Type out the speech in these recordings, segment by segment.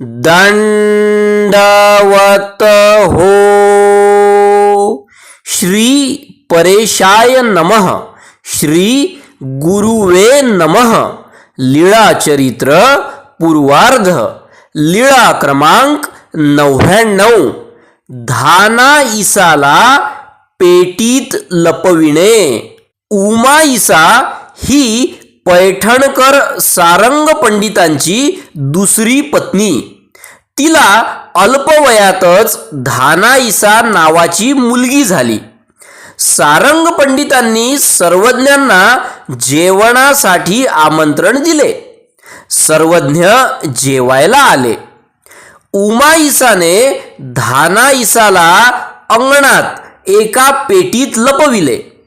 दंडवत हो श्री परेशाय नमः। श्री गुरुवे नमः। लीळाचरित्र पूर्वार्ध। लीळा क्रमांक नव्याण्णव। धाना इसाला पेटीत लपविणे। उमा इसा ही पैठणकर सारंग पंडितांची दुसरी पत्नी. तिला अल्पवयातच धानाईसा नावाची मुलगी झाली. सारंग पंडितांनी सर्वज्ञांना जेवणासाठी आमंत्रण दिले. सर्वज्ञ जेवायला आले. उमाईसाने धानाईसाला अंगणात एका पेटीत लपविले.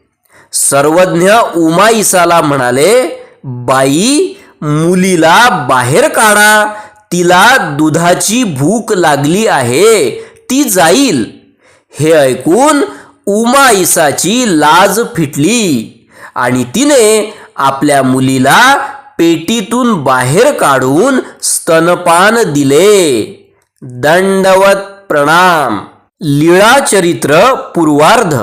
सर्वज्ञ उमाईसाला म्हणाले बाई मुलीला बाहेर काढा. तिला दुधाची भूक लागली आहे ती जाईल. हे ऐकून उमा इसाची लाज फिटली आणि तिने आपल्या मुलीला पेटीतून बाहेर काढून स्तनपान दिले. दंडवत प्रणाम. लीळा चरित्र पूर्वार्ध.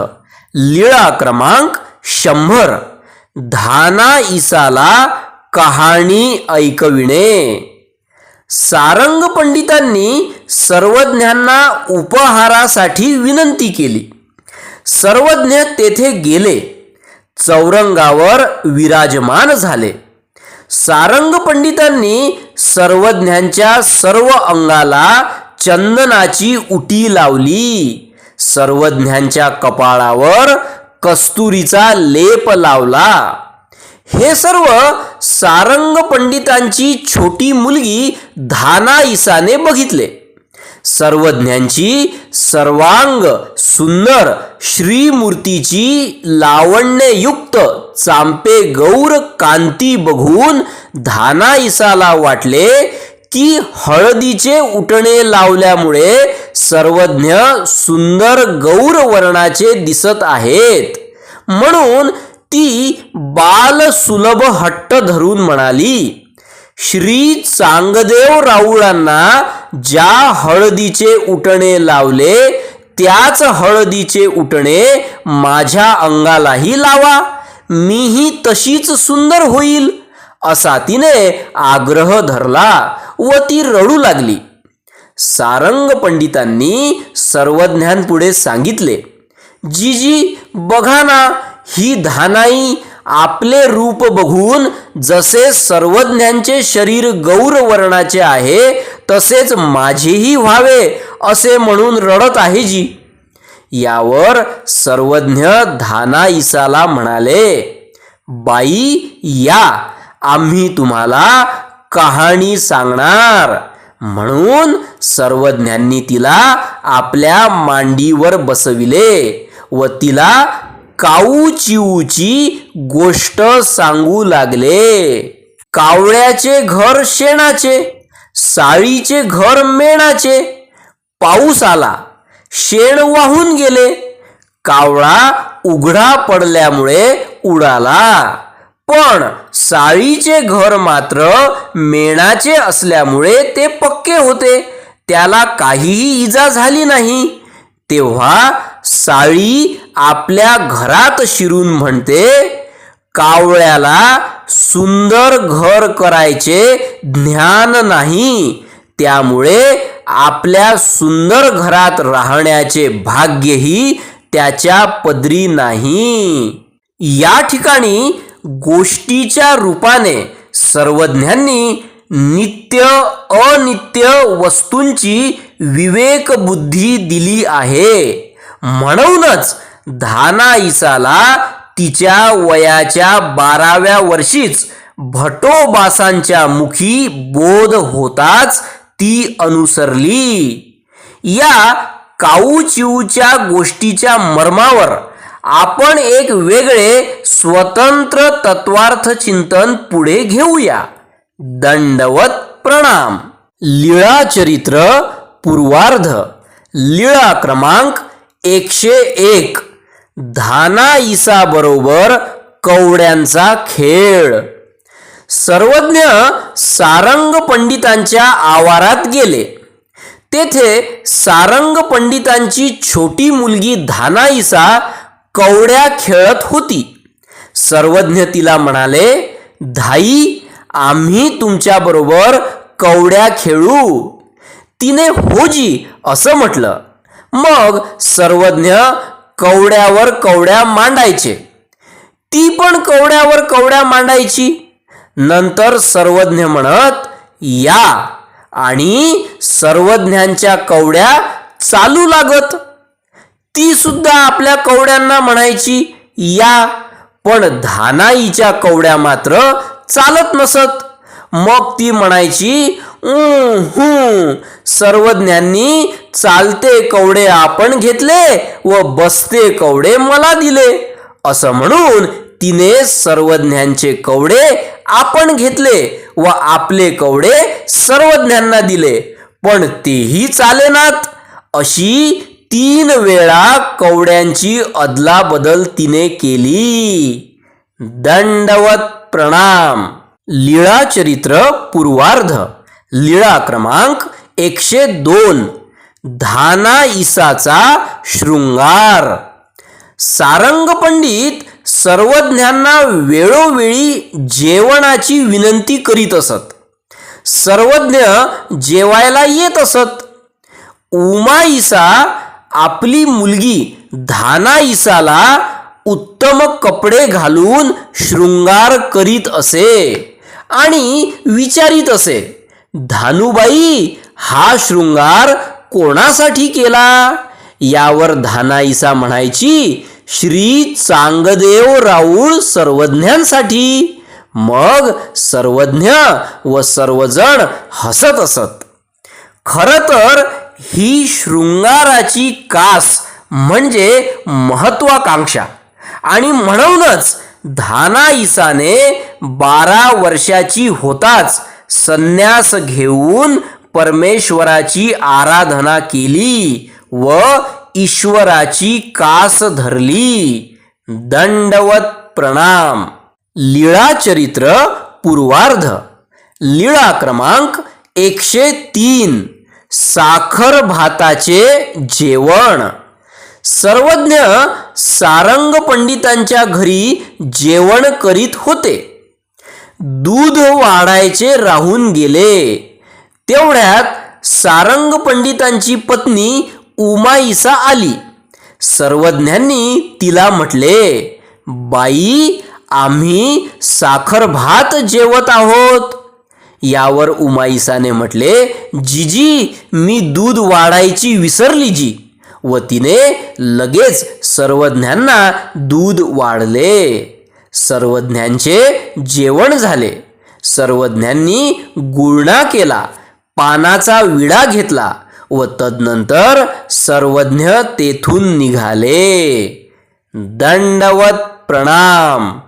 लीळा क्रमांक शंभर. धाना इसाला कहाणी ऐकविणे. सारंग पंडितांनी सर्वज्ञांना उपहारासाठी विनंती केली. सर्वज्ञ तेथे गेले. चौरंगावर विराजमान झाले. सारंग पंडितांनी सर्वज्ञांच्या सर्व अंगाला चंदनाची उटी लावली. सर्वज्ञांच्या कपाळावर कस्तुरीचा लेप लावला. हे सर्व सारंग पंडितांची छोटी मुलगी धाना इसाने बघितले. सर्वज्ञांची सर्वांग सुंदर श्रीमूर्तीची लावण्ययुक्त चांपे गौर कांती बघून धाना इसाला वाटले की हळदीचे उटणे लावल्यामुळे सर्वज्ञ सुंदर गौर वर्णाचे दिसत आहेत. म्हणून ती बाल सुलभ हट्ट धरून म्हणाली श्री चांगदेव राऊळांना ज्या हळदीचे उटणे लावले त्याच हळदीचे उटणे माझ्या अंगालाही लावा. मीही तशीच सुंदर होईल. असा तिने आग्रह धरला. व ती रडू लागली. सारंग पंडितांनी सर्वज्ञांपुढे सांगितले जीजी बघा ना ही धानाई आपले रूप बघून जसे सर्वज्ञांचे शरीर गौर वर्णाचे आहे तसेच माझेही व्हावे असे म्हणून रडत आहे जी. यावर सर्वज्ञ धानाईसाला म्हणाले बाई या आम्ही तुम्हाला कहाणी सांगणार. म्हणून सर्वज्ञांनी तिला आपल्या मांडीवर बसविले व तिला काऊचिऊची गोष्ट सांगू लागले. कावळ्याचे घर शेणाचे साळीचे घर मेणाचे. पाऊस आला शेण वाहून गेले. कावळा उघडा पडल्यामुळे उडाला. पण साळीचे घर मात्र मेणाचे असल्यामुळे ते पक्के होते. त्याला काहीही इजा झाली नाही. तेव्हा साळी आपल्या घरात शिरून म्हणते कावळ्याला सुंदर घर करायचे ज्ञान नाही. त्यामुळे आपल्या सुंदर घरात राहण्याचे भाग्यही त्याच्या पदरी नाही. या ठिकाणी गोष्टीच्या रूपाने सर्वज्ञांनी नित्य अनित्य वस्तूंची विवेक बुद्धी दिली आहे. म्हणूनच धानाईसाला तिच्या वयाच्या बाराव्या वर्षीच भटोबासांच्या मुखी बोध होताच ती अनुसरली. या काऊचिऊच्या गोष्टीच्या मर्मावर आपण एक वेगळे स्वतंत्र तत्वार्थ चिंतन पुढे घेऊया. दंडवत प्रणाम. लीळा चरित्र पूर्वार्ध. लीळा क्रमांक एकशे एक. धाना इसा बरोबर कवड्यांचा खेळ. सर्वज्ञ सारंग पंडितांच्या आवारात गेले. तेथे सारंग पंडितांची छोटी मुलगी धानाईसा कवड्या खेळत होती. सर्वज्ञ तिला म्हणाले धाई आम्ही तुमच्याबरोबर कवड्या खेळू. तिने होजी असं म्हटलं. मग सर्वज्ञ कवड्यावर कवड्या मांडायचे. ती पण कवड्यावर कवड्या मांडायची. नंतर सर्वज्ञ म्हणत या आणि सर्वज्ञांच्या कवड्या चालू लागत. ती सुद्धा आपल्या कवड्यांना म्हणायची या पण धानाईच्या कवड्या मात्र चालत नसत. मग ती म्हणायची "उं, सर्वज्ञांनी चालते कवडे आपण घेतले व बसते कवडे मला दिले. असं म्हणून तिने सर्वज्ञांचे कवडे आपण घेतले व आपले कवडे सर्वज्ञांना दिले. पण तेही चालेनात. अशी तीन वेळा कवड्यांची अदलाबदल तिने केली. दंडवत प्रणाम. लीळा चरित्र पूर्वार्ध. लीळा क्रमांक एकशे दोन. धाना इसाचा शृंगार. सारंग पंडित सर्वज्ञांना वेळोवेळी जेवणाची विनंती करीत असत. सर्वज्ञ जेवायला येत असत. उमा इसा आपली मुलगी धाना इसाला उत्तम कपडे घालून शृंगार करीत असे आणि विचारित असे धानुबाई हा शृंगार कोणासाठी केला यावर धानाईसा म्हणायची श्री चांगदेव राऊळ सर्वज्ञांसाठी. मग सर्वज्ञ व सर्वजण हसत असत. खरं तर ही शृंगाराची कास म्हणजे महत्वाकांक्षा. आणि म्हणूनच धाना इसाने बारा वर्षाची होताच संन्यास घेऊन परमेश्वराची आराधना केली व ईश्वराची कास धरली. दंडवत प्रणाम. लीळा चरित्र पूर्वार्ध. लीळा क्रमांक एकशे तीन. साखर भाताचे जेवण. सर्वज्ञ सारंग पंडितांच्या घरी जेवण करीत होते. दूध वाढायचे राहून गेले. तेवढ्यात सारंग पंडितांची पत्नी उमाईसा आली. सर्वज्ञांनी तिला म्हटले बाई आम्ही साखर भात जेवत आहोत. यावर उमाईसाने म्हटले जीजी मी दूध वाढायची विसरली जी. व तिने लगेच सर्वज्ञांना दूध वाढले. सर्वज्ञांचे जेवण झाले. सर्वज्ञांनी गुळणा केला पानाचा विडा घेतला व तदनंतर सर्वज्ञ तेथून निघाले. दंडवत प्रणाम.